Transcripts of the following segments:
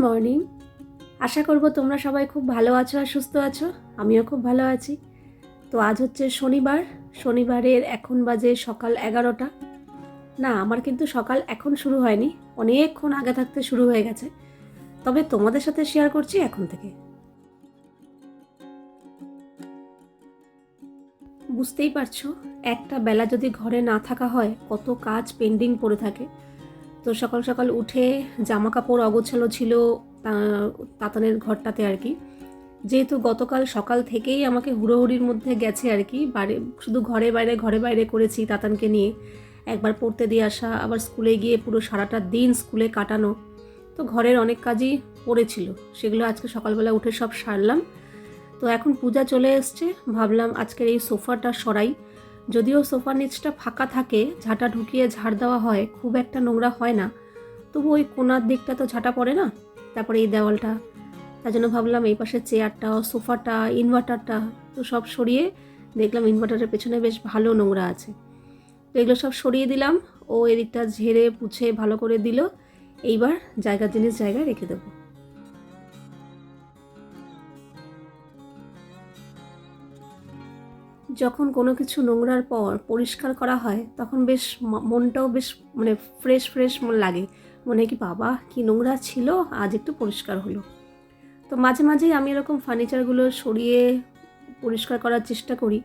Morning আশা করব তোমরা সবাই খুব ভালো আছো আর সুস্থ আছো। আমিও খুব ভালো আছি। তো আজ হচ্ছে শনিবার। শনিবারের এখন বাজে সকাল এগারোটা। না, আমার কিন্তু সকাল এখন শুরু হয়নি। অনেকক্ষণ আগে থাকতে শুরু হয়ে গেছে। তবে তোমাদের সাথে শেয়ার করছি এখন থেকে। বুঝতেই পারছ, একটা বেলা যদি ঘরে না থাকা হয়, কত কাজ পেন্ডিং পড়ে থাকে। তো সকাল সকাল উঠে জামা কাপড় অগোছালো ছিল তাতানের ঘরটাতে আর কি। যেহেতু গতকাল সকাল থেকেই আমাকে হুড়োহুড়ির মধ্যে গেছে আর কি বাড়ি শুধু ঘরে বাইরে ঘরে বাইরে করেছি তাতানকে নিয়ে। একবার পড়তে দিয়ে আসা, আবার স্কুলে গিয়ে পুরো সারাটা দিন স্কুলে কাটানো। তো ঘরের অনেক কাজই পড়েছিল, সেগুলো আজকে সকালবেলা উঠে সব সারলাম। তো এখন পূজা চলে এসছে, ভাবলাম আজকের এই সোফাটা সরাই। যদিও সোফার নিচটা ফাঁকা থাকে, ঝাঁটা ঢুকিয়ে ঝাড় দেওয়া হয়, খুব একটা নোংরা হয় না। তবু ওই কোনার দিকটা তো ঝাঁটা পড়ে না? তারপরে এই দেওয়ালটা। তার জন্য ভাবলাম এই পাশে চেয়ারটা, সোফাটা, ইনভার্টারটা তো সব সরিয়ে দেখলাম ইনভার্টারের পেছনে বেশ ভালো নোংরা আছে। তো এগুলো সব সরিয়ে দিলাম, ও এদিকটা ঝেড়ে পুছে ভালো করে দিল। এইবার জায়গার জিনিস জায়গায় রেখে দেবো। যখন কোনো কিছু নোংরার পর পরিষ্কার করা হয়, তখন বেশ মনটাও বেশ মানে ফ্রেশ ফ্রেশ মন লাগে। মনে কি, বাবা, কি নোংরা ছিল, আজ একটু পরিষ্কার হলো। তো মাঝে মাঝেই আমি এরকম ফার্নিচারগুলো সরিয়ে পরিষ্কার করার চেষ্টা করি।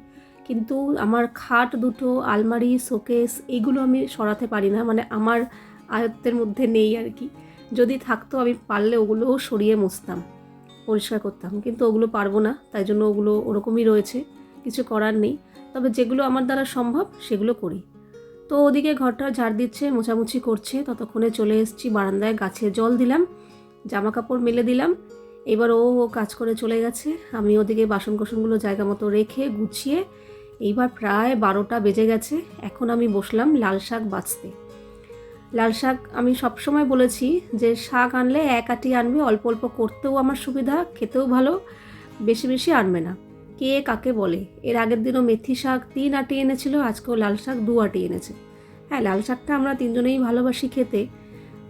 কিন্তু আমার খাট দুটো, আলমারি, শোকেস এগুলো আমি সরাতে পারি না। মানে আমার আয়ত্তের মধ্যে নেই আর কি। যদি থাকতো, আমি পারলে ওগুলোও সরিয়ে মুছতাম, পরিষ্কার করতাম। কিন্তু ওগুলো পারব না, তাই জন্য ওগুলো ওরকমই রয়েছে। কিছু করার নেই, তবে যেগুলো আমার দ্বারা সম্ভব সেগুলো করি। তো ওদিকে ঘরটা ঝাড় দিচ্ছে, মোছামুছি করছে, ততক্ষণে চলে এসেছি বারান্দায়, গাছে জল দিলাম জামা কাপড় মেলে দিলাম, এবার ও কাজ করে চলে গেছে, আমি ওদিকে বাসন কোসনগুলো জায়গা মতো রেখে গুছিয়ে, এইবার প্রায় বারোটা বেজে গেছে, এখন আমি বসলাম লাল শাক বাছতে। লাল শাক আমি সবসময় বলেছি যে শাক আনলে এক আটি আনবে, অল্প অল্প করতেও আমার সুবিধা, খেতেও ভালো, বেশি বেশি আনবে না। কে কাকে বলে? এর আগের দিনও মেথি শাক তিন আটি এনেছিল, আজকেও লাল শাক দু আটি এনেছে। হ্যাঁ লাল শাকটা আমরা তিনজনেই ভালোবাসি খেতে।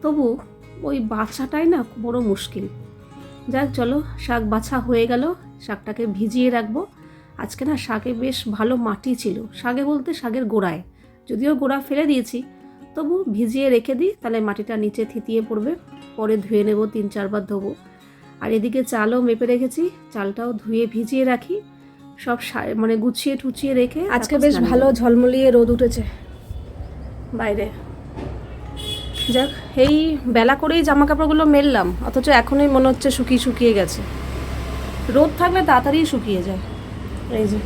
তবু ওই বাছাটাই না বড় মুশকিল। যাক, চলো, শাক বাছা হয়ে গেল। শাকটাকে ভিজিয়ে রাখব। আজকে না শাকে বেশ ভালো মাটি ছিল। শাকে বলতে শাকের গোড়ায়। যদিও গোড়া ফেলে দিয়েছি, তবু ভিজিয়ে রেখে দিই, তাহলে মাটিটা নিচে থিতিয়ে পড়বে। পরে ধুয়ে নেব, তিন চারবার ধোবো। আর এদিকে চালও মেপে রেখেছি। চালটাও ধুয়ে ভিজিয়ে রাখি। সব মানে গুছিয়ে টুচিয়ে রেখে আজকে বেশ ভালো ঝলমলিয়ে রোদ উঠেছে। বাইরে। যাক এই বেলা করেই জামা কাপড়গুলো মেললাম অথচ এখনই মনে হচ্ছে শুকিয়ে শুকিয়ে গেছে। রোদ থাকলে তাড়াতাড়ি শুকিয়ে যায়। এই যে।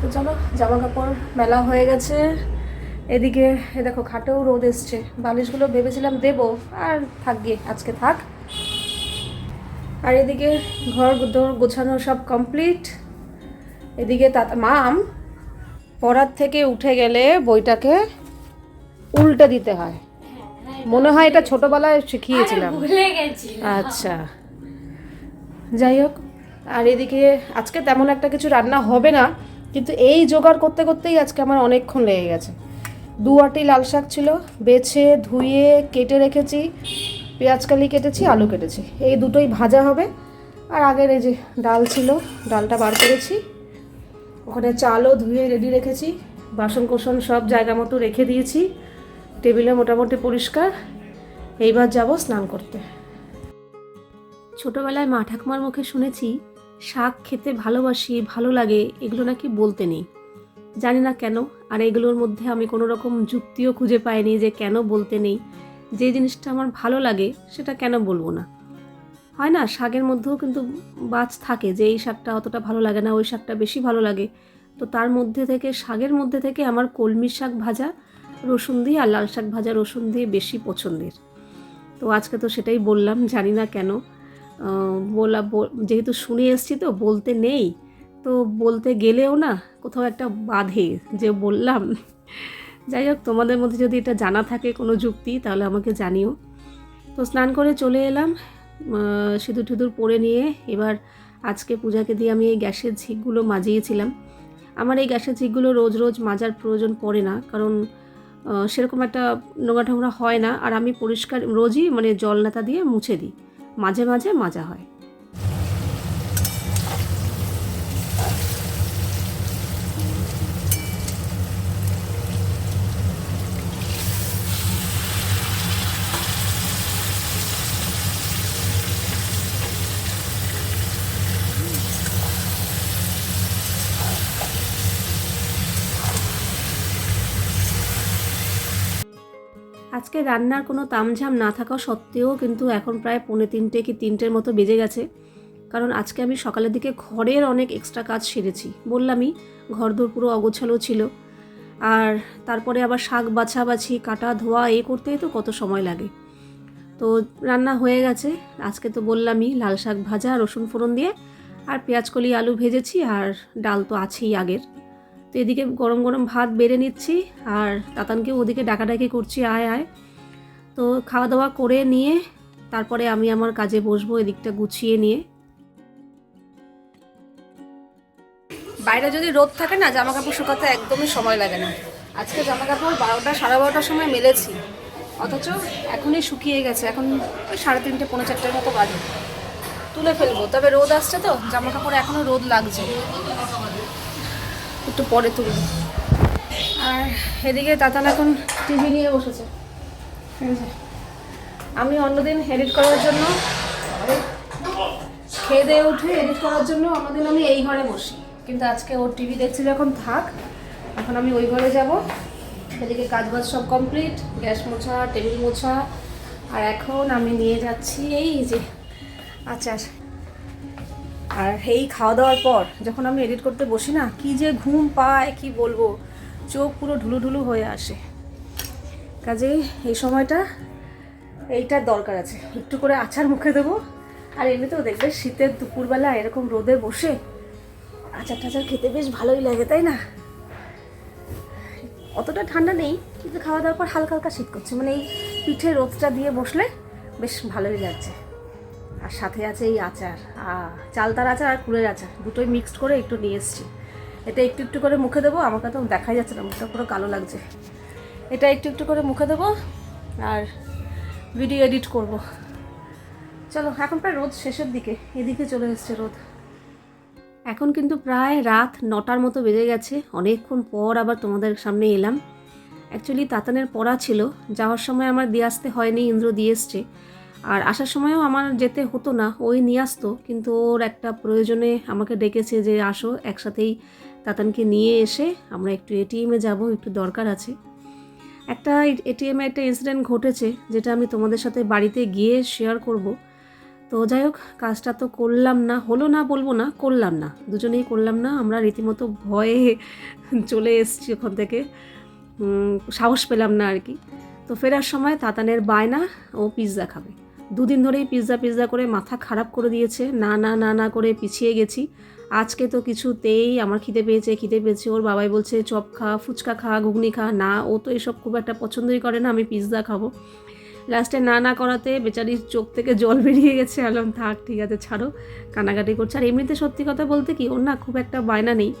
তো চলো জামা কাপড় মেলা হয়ে গেছে। এদিকে এ দেখো খাটেও রোদ এসছে। বালিশগুলো ভেবেছিলাম দেবো আর থাক গিয়ে আজকে থাক। আর এদিকে ঘর দোর গোছানো সব কমপ্লিট এদিকে তাতা মাম পড়ার থেকে উঠে গেলে বইটাকে উল্টে দিতে হয়। মনে হয় এটা ছোটবেলায় শিখিয়েছিলাম। আচ্ছা। যাই হোক আর এদিকে আজকে তেমন একটা কিছু রান্না হবে না কিন্তু এই জোগাড় করতে করতেই আজকে আমার অনেকক্ষণ লেগে গেছে। দু আটি লাল শাক ছিল বেছে ধুয়ে কেটে রেখেছি। পেঁয়াজকালি কেটেছি, আলু কেটেছি। এই দুটোই ভাজা হবে। আর আগের এই যে ডাল ছিল, ডালটা বার করেছি। ওখানে চালও ধুয়ে রেডি রেখেছি। বাসন কোসন সব জায়গা মতো রেখে দিয়েছি। টেবিলে মোটামুটি পরিষ্কার। এইবার যাব স্নান করতে। ছোটবেলায় মা ঠাকুমার মুখে শুনেছি, শাক খেতে ভালোবাসি, ভালো লাগে, এগুলো নাকি বলতে নেই। জানি না কেন, আর এগুলোর মধ্যে আমি কোনো রকম যুক্তিও খুঁজে পাইনি যে কেন বলতে নেই। যে জিনিসটা আমার ভালো লাগে সেটা কেন বলব না? হয় না? শাকের মধ্যেও কিন্তু বাজ থাকে যে এই শাকটা অতটা ভালো লাগে না, ওই শাকটা বেশি ভালো লাগে। তো তার মধ্যে থেকে, শাকের মধ্যে থেকে আমার কলমি শাক ভাজা রসুন দিয়ে আর লাল শাক ভাজা রসুন দিয়ে বেশি পছন্দের। তো আজকে তো সেটাই বললাম, জানি না কেন। বলা যেহেতু শুনে এসছি তো, বলতে নেই। তো বলতে গেলেও না, কোথাও একটা বাধে যে বললাম। যাই হোক, তোমাদের মধ্যে যদি এটা জানা থাকে কোনো যুক্তি, তাহলে আমাকে জানিও। তো স্নান করে চলে এলাম সিঁদুর টিঁদুর পরে নিয়ে এবার আজকে পূজাকে দিয়ে আমি এই গ্যাসের ঝিকগুলো মাজিয়েছিলাম। আমার এই গ্যাসের ঝিকগুলো রোজ রোজ মাজার প্রয়োজন পড়ে না, কারণ সেরকম একটা নোংরা টোংরা হয় না। আর আমি পরিষ্কার, রোজই মানে জল নেতা দিয়ে মুছে দিই। মাঝে মাঝে মাজা হয়। আজকে রান্নার কোনো তামঝাম না থাকা সত্ত্বেও কিন্তু এখন প্রায় পৌনে তিনটে কি তিনটের মতো বেজে গেছে। কারণ আজকে আমি সকালের দিকে ঘরের অনেক এক্সট্রা কাজ সেরেছি। বললামই, ঘরদোর পুরো অগোছালো ছিল। আর তারপরে আবার শাক বাছাবাছি, কাটা ধোয়া এ করতেই তো কত সময় লাগে। তো রান্না হয়ে গেছে। আজকে তো বললামই, লাল শাক ভাজা, রসুন ফোড়ন দিয়ে আর পেঁয়াজ কলি, আলু ভেজেছি আর ডাল তো আছেই আগের। তো এদিকে গরম গরম ভাত বেড়ে নিচ্ছি আর তাতানকেও ওদিকে ডাকাডাকি করছি, আয় আয়। তো খাওয়া দাওয়া করে নিয়ে তারপরে আমি আমার কাজে বসবো এদিকটা গুছিয়ে নিয়ে। বাইরে যদি রোদ থাকে না জামা কাপড় শুকাতে একদমই সময় লাগে না। আজকে জামা কাপড় বারোটা, সাড়ে বারোটার সময় মেলেছি। অথচ এখনই শুকিয়ে গেছে, এখন ওই সাড়ে তিনটে, পৌনে চারটের মতো বাজে। তুলে ফেলব, তবে রোদ আসছে তো জামা কাপড় এখনও রোদ লাগছে। একটু পরে তুলবো আর এদিকে তাতান এখন টিভি নিয়ে বসেছে। আমি অন্যদিন এডিট করার জন্য, খেয়ে দিয়ে উঠে এডিট করার জন্য অন্যদিন আমি এই ঘরে বসি। কিন্তু আজকে ওর টিভি দেখছি যখন থাক, এখন আমি ওই ঘরে যাব। এদিকে কাজ বাজ সব কমপ্লিট গ্যাস মোছা, টেবিল মোছা, আর এখন আমি নিয়ে যাচ্ছি এই যে আচার। আর এই খাওয়া দাওয়ার পর যখন আমি এডিট করতে বসি না, কি যে ঘুম পায়, কি বলব? চোখ পুরো ঢুলু ঢুলু হয়ে আসে। কাজেই এই সময়টা এইটার দরকার আছে। একটু করে আচার মুখে দেবো। আর এমনিতেও দেখবে শীতের দুপুরবেলা এরকম রোদে বসে আচার টাচার খেতে বেশ ভালোই লাগে, তাই না? অতটা ঠান্ডা নেই, কিন্তু খাওয়া দাওয়ার পর হালকা হালকা শীত করছে। মানে এই পিঠে রোদটা দিয়ে বসলে বেশ ভালোই লাগছে। আর সাথে আছে এই আচার। চালতার আচার আর কুলের আচার। দুটোই মিক্সড করে একটু নিয়ে এসেছি। এটা একটু একটু করে মুখে দেবো আমাকে তো দেখাই যাচ্ছে না, মুখটা পুরো কালো লাগছে। এটা একটু একটু করে মুখে দেবো আর ভিডিও এডিট করব। চলো, এখন প্রায় রোদ শেষের দিকে, এদিকে চলে এসছে রোদ। এখন কিন্তু প্রায় রাত নটার মতো বেজে গেছে, অনেকক্ষণ পর আবার তোমাদের সামনে এলাম। অ্যাকচুয়ালি তাতানের পড়া ছিল, যাওয়ার সময় আমার দিয়ে আসতে হয়নি, ইন্দ্র দিয়ে এসছে। আর আসার সময়ও আমার যেতে হতো না, ওই নিয়ে আসতো, কিন্তু ওর একটা প্রয়োজনে আমাকে ডেকেছে যে আসো, একসাথেই তাতানকে নিয়ে এসে আমরা একটু এটিএমে যাব, একটু দরকার আছে। একটা এটিএমে একটা ইনসিডেন্ট ঘটেছে, যেটা আমি তোমাদের সাথে বাড়িতে গিয়ে শেয়ার করব। তো যাই হোক, কাজটা তো করলাম না, হলো না বলব না, করলাম না। দুজনেই করলাম না, আমরা রীতিমতো ভয়ে চলে এসেছি ওখান থেকে। সাহস পেলাম না আর কি। তো ফেরার সময় তাতানের বায়না ও পিৎজা খাবে। দুদিন ধরেই পিৎজা পিৎজা করে মাথা খারাপ করে দিয়েছে। না না না না করে পিছিয়ে গেছি। আজকে তো কিছুতেই আমার খিদে পেয়েছে খিদে পেয়েছে। ওর বাবাই বলছে, চপ খা, ফুচকা খা, ঘুগনি খা। না, ও তো এসব খুব একটা পছন্দই করে না, আমি পিৎজা খাব। লাস্টে না না করাতে বেচারির চোখ থেকে জল বেরিয়ে গেছে। আলম থাক, ঠিক আছে, ছাড়ো। কানাকাটি করছে। আর এমনিতে সত্যি কথা বলতে কি, ওর না খুব একটা বায়না নেই।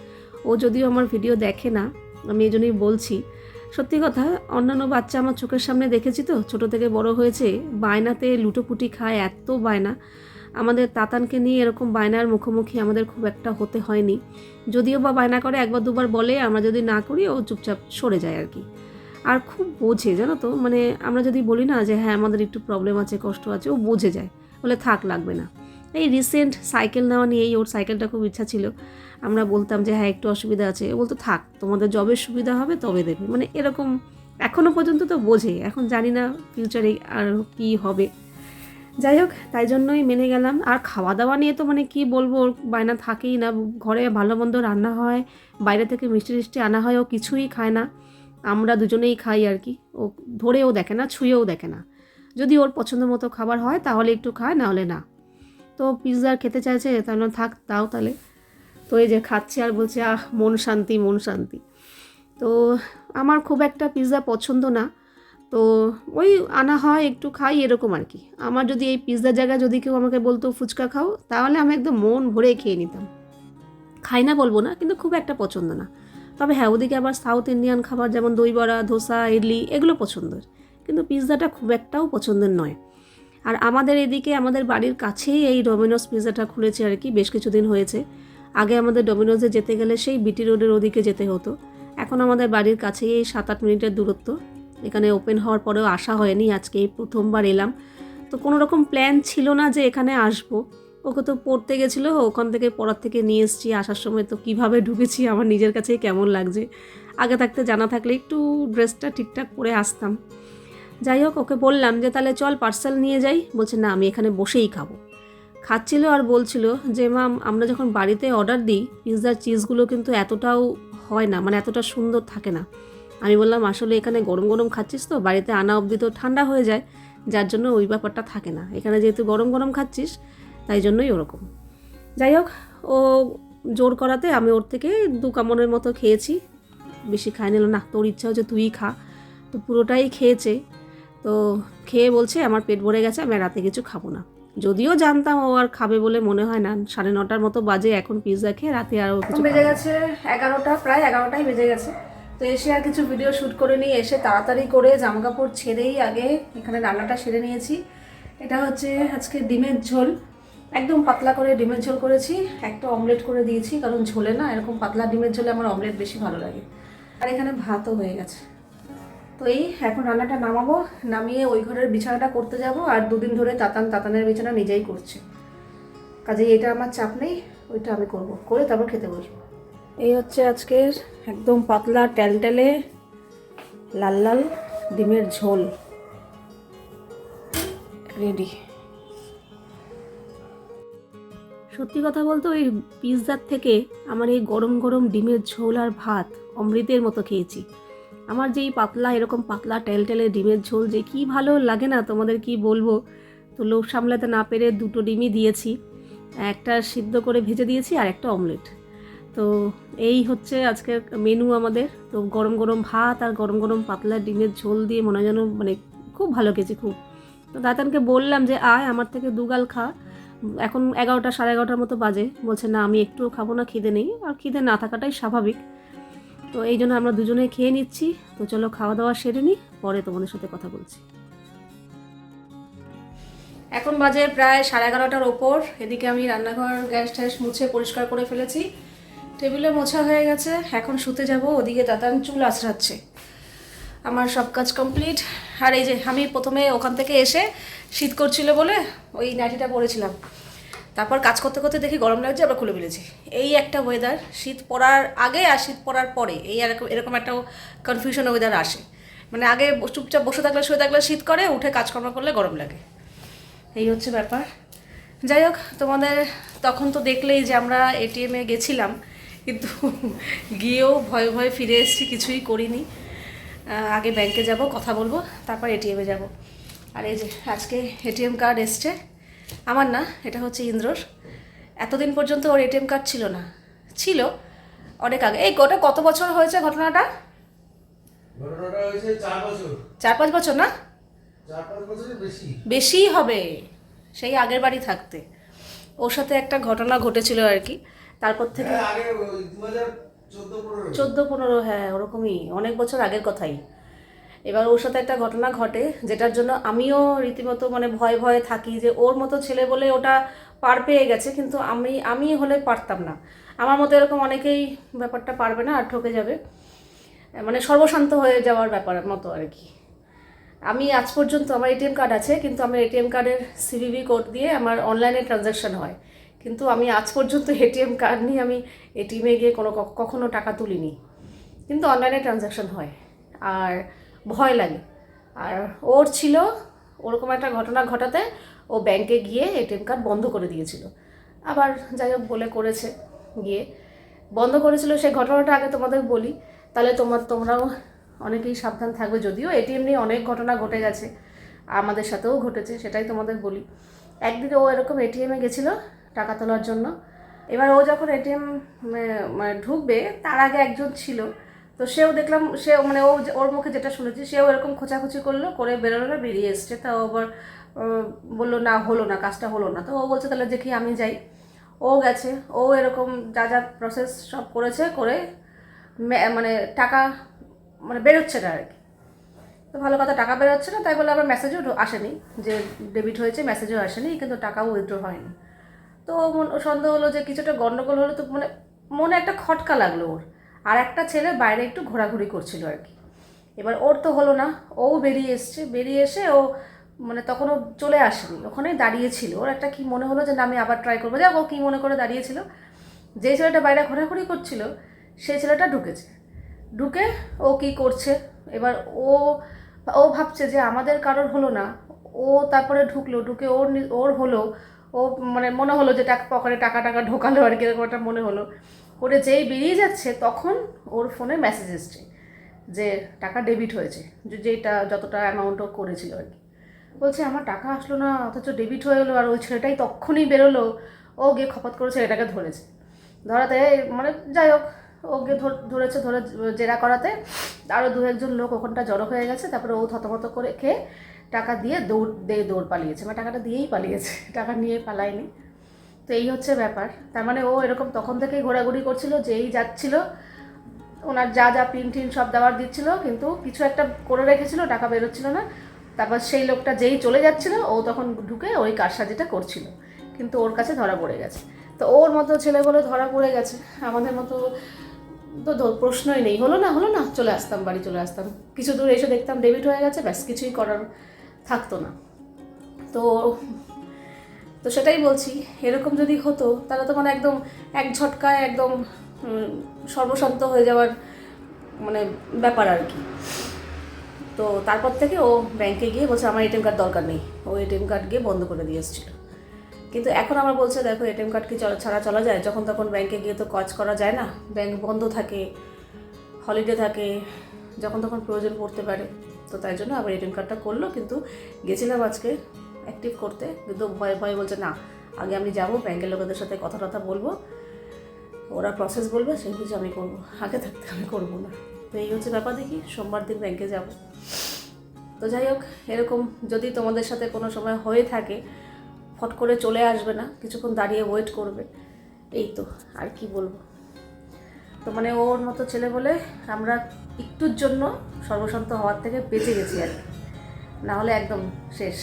ও যদিও আমার ভিডিও দেখে না, আমি এই জন্যই বলছি। সত্যি কথা, অন্যান্য বাচ্চা আমার চোখের সামনে দেখেছি তো, ছোট থেকে বড় হয়েছে, বায়নাতে লুটোপুটি খায় এত বায়না। আমাদের তাতানকে নিয়ে এরকম বায়নার মুখোমুখি আমাদের খুব একটা হতে হয়নি। যদিও বা বায়না করে, একবার দুবার বলে, আমরা যদি না করি, ও চুপচাপ সরে যায় আর কি। আর খুব বোঝে, জানো তো? মানে আমরা যদি বলি না যে হ্যাঁ আমাদের একটু প্রবলেম আছে, কষ্ট আছে, ও বোঝে যায়। বলে, থাক, লাগবে না। এই রিসেন্ট সাইকেল নেওয়া নিয়েই ওর সাইকেলটা খুব ইচ্ছা ছিল। আমরা বলতাম যে হ্যাঁ একটু অসুবিধা আছে। ও বলতো, থাক, তোমাদের জবে সুবিধা হবে, তবে দেবে। মানে এরকম এখনও পর্যন্ত তো বোঝে, এখন জানি না ফিউচারে আর কি হবে। যাই হোক, তাই জন্যই মেনে গেলাম। আর খাওয়া দাওয়া নিয়ে তো মানে কি বলব, ওর বায়না থাকেই না। ঘরে ভালো মন্দ রান্না হয়, বাইরে থেকে মিষ্টি টিষ্টি আনা হয়, ও কিছুই খায় না। আমরা দুজনেই খাই আর কি। ও ধরেও দেখে না, ছুঁয়েও দেখে না। যদি ওর পছন্দ মতো খাবার হয়, তাহলে একটু খায় না হলে না। তো পিৎজা খেতে চাইছে তাহলে থাক তাও তাহলে। তো এই যে খাচ্ছে আর বলছে, আহ, মন শান্তি মন শান্তি। তো আমার খুব একটা পিৎজা পছন্দ না। তো ওই আনা হয়, একটু খাই, এরকম আর কি। আমার যদি এই পিৎজার জায়গায় যদি কেউ আমাকে বলতো, ফুচকা খাও, তাহলে আমি একদম মন ভরে খেয়ে নিতাম। খাই না বলব না, কিন্তু খুব একটা পছন্দ না। তবে হ্যাঁ ওদিকে আবার সাউথ ইন্ডিয়ান খাবার, যেমন দই বড়া, ধোসা, ইডলি, এগুলো পছন্দের। কিন্তু পিৎজাটা খুব একটাও পছন্দের নয়। আর আমাদের এদিকে আমাদের বাড়ির কাছেই এই ডোমিনোস পিৎজাটা খুলেছে আর কি, বেশ কিছুদিন হয়েছে। আগে আমাদের ডোমিনোসে যেতে গেলে সেই বিটি রোডের ওদিকে যেতে হতো। এখন আমাদের বাড়ির কাছেই এই সাত আট মিনিটের দূরত্ব। এখানে ওপেন হওয়ার পরেও আসা হয়নি আজকে এই প্রথমবার এলাম। তো কোনো রকম প্ল্যান ছিল না যে এখানে আসব। ওকে তো পড়তে গেছিল, ওখান থেকে পড়ার থেকে নিয়ে এসেছি, আসার সময় তো কীভাবে ঢুকেছি, আমার নিজের কাছেই কেমন লাগছে। আগে থাকতে জানা থাকলে একটু ড্রেসটা ঠিকঠাক করে আসতাম। যাই হোক, ওকে বললাম যে তাহলে চল পার্সেল নিয়ে যাই। বলছে, না, আমি এখানে বসেই খাব। খাচ্ছিল আর বলছিল যে মাম আমরা যখন বাড়িতে অর্ডার দিই পিৎজার চিজগুলো কিন্তু এতটাও হয় না মানে এতটা সুন্দর থাকে না। আমি বললাম, আসলে এখানে গরম গরম খাচ্ছিস তো, বাড়িতে আনা অবধি তো ঠান্ডা হয়ে যায়, যার জন্য ওই ব্যাপারটা থাকে না। এখানে যেহেতু গরম গরম খাচ্ছিস, তাই জন্যই ওরকম। যাই হোক, ও জোর করাতে আমি ওর থেকে দু কামনের মতো খেয়েছি। বেশি খাই নিল না, তোর ইচ্ছা হচ্ছে তুই খা। তো পুরোটাই খেয়েছে। তো খেয়ে বলছে, আমার পেট ভরে গেছে, আমি রাতে কিছু খাব না। যদিও জানতাম ও আর খাবে বলে মনে হয় না। সাড়ে নটার মতো বাজে এখন পিৎজা খেয়ে রাতে আরও কিছু বেজে গেছে এগারোটা, প্রায় এগারোটাই বেজে গেছে। তো এসে আর কিছু ভিডিও শ্যুট করে নিয়ে এসে তাড়াতাড়ি করে জামা কাপড় ছেড়েই আগে এখানে রান্নাটা সেরে নিয়েছি। এটা হচ্ছে আজকে ডিমের ঝোল। একদম পাতলা করে ডিমের ঝোল করেছি, একটা অমলেট করে দিয়েছি, কারণ ঝোলে না এরকম পাতলা ডিমের ঝোলে আমার অমলেট বেশি ভালো লাগে। আর এখানে ভাতও হয়ে গেছে। তো এই এখন রান্নাটা নামাবো, নামিয়ে ওই ঘরের বিছানাটা করতে যাব আর দুদিন ধরে তাতান তাতানের বিছানা নিজেই করছে। কাজেই এটা আমার চাপ নেই, ওইটা আমি করব। করে তারপর খেতে বসবো। এই হচ্ছে আজকের একদম পাতলা টেলটেলে লাল লাল ডিমের ঝোল। রেডি সত্যি কথা বলতে ওই পিৎজার থেকে আমার এই গরম গরম ডিমের ঝোল আর ভাত অমৃতের মতো খেয়েছি। আমার যেই পাতলা, এরকম পাতলা টেলটেলে ডিমের ঝোল যে কি ভালো লাগে না, তোমাদের কি বলব? তো লোভ সামলাতে না পেরে দুটো ডিমই দিয়েছি। একটা সিদ্ধ করে ভেজে দিয়েছি আর একটা অমলেট। তো এই হচ্ছে আজকের মেনু আমাদের। তো গরম গরম ভাত আর গরম গরম পাতলা ডিমের ঝোল দিয়ে মনে যেন মানে খুব ভালো খেয়েছি খুব। তো দাতানকে বললাম যে, আয় আমার থেকে দুগাল খা। এখন এগারোটা, সাড়ে এগারোটার মতো বাজে। বলছে, না, আমি একটুও খাব না, খিদে নেই। আর খিদে না থাকাটাই স্বাভাবিক। তো এই জন্য আমরা দুজনে খেয়ে নিচ্ছি। তো চলো খাওয়া দাওয়া সেরে নিই, পরে তোমাদের সাথে কথা বলছি। এখন বাজে প্রায় সাড়ে এগারোটার ওপর। এদিকে আমি রান্নাঘর, গ্যাস ট্যাস মুছে পরিষ্কার করে ফেলেছি। টেবিলে মোছা হয়ে গেছে। এখন শুতে যাব, ওদিকে দাদান চুল আছড়াচ্ছে। আমার সব কাজ কমপ্লিট। আর এই যে, আমি প্রথমে ওখান থেকে এসে শীত করছিল বলে ওই নাইটিটা পরেছিলাম। তারপর কাজ করতে করতে দেখি গরম লাগছে আবার খুলে ফেলেছি। এই একটা ওয়েদার শীত পড়ার আগে আর শীত পড়ার পরে এই এরকম এরকম একটা কনফিউশন ওয়েদার আসে। মানে আগে চুপচাপ বসে থাকলে, শুয়ে থাকলে শীত করে, উঠে কাজকর্ম করলে গরম লাগে। এই হচ্ছে ব্যাপার। যাই হোক, তোমাদের তখন তো দেখলেই যে আমরা এটিএমে গেছিলাম, কিন্তু গিয়েও ভয়ে ভয়ে ফিরে এসেছি, কিছুই করিনি। আগে ব্যাংকে যাব, কথা বলব, তারপর এটিএমে যাব। আর এই যে, আজকে এটিএম কার্ড এসছে। আমার না এটা হচ্ছে ইন্দ্রর। এতদিন পর্যন্ত ওর এটিএম কার্ড ছিল না। ছিল অনেক আগে। এই ওটা কত বছর হয়েছে ঘটনাটা? চার পাঁচ বছর না? বেশি। বেশিই হবে। সেই আগের বাড়ি থাকতে। ওর সাথে একটা ঘটনা ঘটেছিল আর কি। তারপর থেকে হ্যাঁ চোদ্দ পনেরো হ্যাঁ ওরকমই। অনেক বছর আগের কথাই। এবার ওর সাথে একটা ঘটনা ঘটে, যেটার জন্য আমিও রীতিমতো মানে ভয়ে ভয়ে থাকি যে ওর মতো ছেলে বলে ওটা পার পেয়ে গেছে, কিন্তু আমি আমি হলে পারতাম না। আমার মতো এরকম অনেকেই ব্যাপারটা পারবে না আর ঠকে যাবে। মানে সর্বশান্ত হয়ে যাওয়ার ব্যাপার মতো আর কি। আমি আজ পর্যন্ত আমার এটিএম কার্ড আছে, কিন্তু আমার এটিএম কার্ডের সিভিভি কোড দিয়ে আমার অনলাইনে ট্রানজ্যাকশন হয়। কিন্তু আমি আজ পর্যন্ত এটিএম কার্ড নিয়ে আমি এটিএমে গিয়ে কোনো কখনো টাকা তুলিনি। কিন্তু অনলাইনে ট্রানজ্যাকশন হয়। আর ভয় লাগে। আর ওর ছিল ওরকম একটা ঘটনা ঘটাতে ও ব্যাংকে গিয়ে এটিএম কার্ড বন্ধ করে দিয়েছিল। আবার যাই হোক বলে করেছে গিয়ে। বন্ধ করেছিল সেই ঘটনাটা আগে তোমাদের বলি। তাহলে তোমার, তোমরাও অনেকেই সাবধান থাকবে যদিও এটিএম নিয়ে অনেক ঘটনা ঘটে গেছে। আমাদের সাথেও ঘটেছে, সেটাই তোমাদের বলি। একদিকে ও এরকম এটিএমে গেছিল টাকা তোলার জন্য। এবার ও যখন এটিএম মানে ঢুকবে, তার আগে একজন ছিল। তো সেও দেখলাম, সে মানে ও ওর মুখে যেটা শুনেছি, সেও এরকম খোঁচাখুচি করল, করে বেরোলো না, বেরিয়ে এসছে। তা ও আবার বলল, না, হলো না, কাজটা হলো না। তো ও বলছে, তাহলে দেখি আমি যাই। ও গেছে। ও এরকম যা যা প্রসেস সব করেছে, করে মানে টাকা মানে বেরোচ্ছে না আর কি। তো ভালো কথা, টাকা বেরোচ্ছে না, তাই বলে আবার মেসেজও আসেনি যে ডেবিট হয়েছে মেসেজও আসেনি, কিন্তু টাকাও উইথড্র হয়নি। তো মন- সন্দেহ হলো যে কিছুটা গন্ডগোল হলো, তো মানে মনে একটা খটকা লাগল ওর। আর একটা ছেলে বাইরে একটু ঘোরাঘুরি করছিল আর কি। এবার ওর তো হলো না, ও বেরিয়ে এসছে, বেরিয়ে এসে ও মানে তখন ও চলে আসেনি, ওখানেই দাঁড়িয়েছিল। ওর একটা কি মনে হলো যে না, আমি আবার ট্রাই করব। ও কী মনে করে দাঁড়িয়েছিল। যে ছেলেটা বাইরে ঘোরাঘুরি করছিল, সেই ছেলেটা ঢুকেছে। ঢুকে ও কি করছে? এবার ও ও ভাবছে যে আমাদের কারোর হলো না। ও তারপরে ঢুকলো, ঢুকে ওর ওর হলো, ও মানে মনে হলো যে টাকা পকেটে টাকা টাকা ঢোকালো আর কি, এরকম একটা মনে হলো। করে যেই বেরিয়ে যাচ্ছে, তখন ওর ফোনে মেসেজ এসছে যে টাকা ডেবিট হয়েছে যেটা যতটা অ্যামাউন্ট ও করেছিল আর কি। বলছে, আমার টাকা আসলো না, অথচ ডেবিট হয়ে গেলো, আর ওই ছেলেটাই তখনই বেরোলো। ও গিয়ে খপত করে ছেলেটাকে ধরেছে। ধরাতে মানে যাই হোক, ও গিয়ে ধর- ধরেছে, ধরে জেরা করাতে। আরও দু একজন লোক ওখানটা জড়ো হয়ে গেছে, তারপরে ও থতমত করে খেয়ে টাকা দিয়ে দৌড় দিয়ে দৌড় পালিয়েছে। মানে টাকাটা দিয়েই পালিয়েছে, টাকা নিয়ে পালায়নি। তো এই হচ্ছে ব্যাপার। তার মানে ও এরকম তখন থেকেই ঘোরাঘুরি করছিল যেই যাচ্ছিল। ওনার যা যা পিন টিন সব দেওয়ার দিচ্ছিল, কিন্তু কিছু একটা করে রেখেছিল, টাকা বেরোচ্ছিল না। তারপর সেই লোকটা যেই চলে যাচ্ছিল, ও তখন ঢুকে ওই কারসাজিটা করছিল। কিন্তু ওর কাছে ধরা পড়ে গেছে। তো ওর মতো ছেলেগুলো ধরা পড়ে গেছে। আমাদের মতো তো প্রশ্নই নেই। হলো না হলো না, চলে আসতাম, বাড়ি চলে আসতাম। কিছু দূর এসে দেখতাম, ডেবিট হয়ে গেছে, ব্যাস কিছুই করার থাকতো না। তো তো সেটাই বলছি, এরকম যদি হতো, তাহলে তো মানে একদম এক ঝটকায় একদম সর্বশান্ত হয়ে যাওয়ার মানে ব্যাপার আর কি। তো তারপর থেকে ও ব্যাংকে গিয়ে বলছে, আমার এটিএম কার্ড দরকার নেই। ও এটিএম কার্ড গিয়ে বন্ধ করে দিয়ে এসেছিল। কিন্তু এখন আমার বলছে, দেখো এটিএম কার্ড কি ছাড়া চলা যায়? যখন তখন ব্যাংকে গিয়ে তো কাজ করা যায় না। ব্যাংক বন্ধ থাকে হলিডে থাকে, যখন তখন প্রয়োজন পড়তে পারে। তো তাই জন্য আবার এটিএম কার্ডটা করল, কিন্তু গেছিলাম আজকে অ্যাক্টিভ করতে, কিন্তু ভয়ে ভয়ে বলছে, না, আগে আমি যাব, ব্যাংকের লোকেদের সাথে কথা টথা বলব। ওরা প্রসেস বলবে, সেই বুঝে আমি করব। আগে থাকতে আমি করব না। তো এই হচ্ছে ব্যাপার, দেখি সোমবার দিন ব্যাংকে যাব। তো যাই হোক, এরকম যদি তোমাদের সাথে কোনো সময় হয়ে থাকে, ফট করে চলে আসবে না, কিছুক্ষণ দাঁড়িয়ে ওয়েট করবে, এই তো, আর কি বলব? তো মানে ওর মতো ছেলে বলে আমরা একটুর জন্য সর্বশান্ত হওয়ার থেকে বেঁচে গেছি আর না হলে একদম শেষ।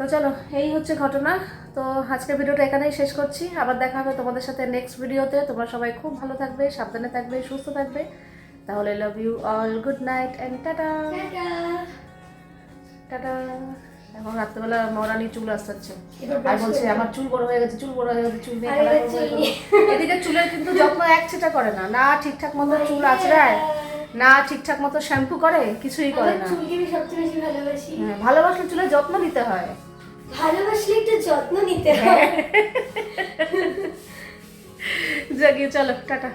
তো চলো এই হচ্ছে ঘটনা। তো আজকের ভিডিওটা এখানেই শেষ করছি। আবার দেখা হবে তোমাদের সাথে নেক্সট ভিডিওতে। তোমরা সবাই খুব ভালো থাকবে সাবধানে থাকবে সুস্থ থাকবে। তাহলে love you all good night and tata tata এখন রাত্রেবেলা মরানি চুল আসাচ্ছে আর বলছে আমার চুল বড় হয়ে গেছে চুল বড় হয়ে গেছে চুল নিয়ে। এদিকে চুলের কিন্তু যত্ন এক ছেটা করে না। না ঠিকঠাক মতো চুল আঁচড়ায় না ঠিকঠাক মতো শ্যাম্পু করে কিছুই করে না। চুলকে সবচেয়ে বেশি ভালোবাসি। হ্যাঁ, ভালোবাসলে চুলের যত্ন নিতে হয়। ভালোবাসলে একটু যত্ন নিতে হয়। জাগিয়ে চলো টাটা।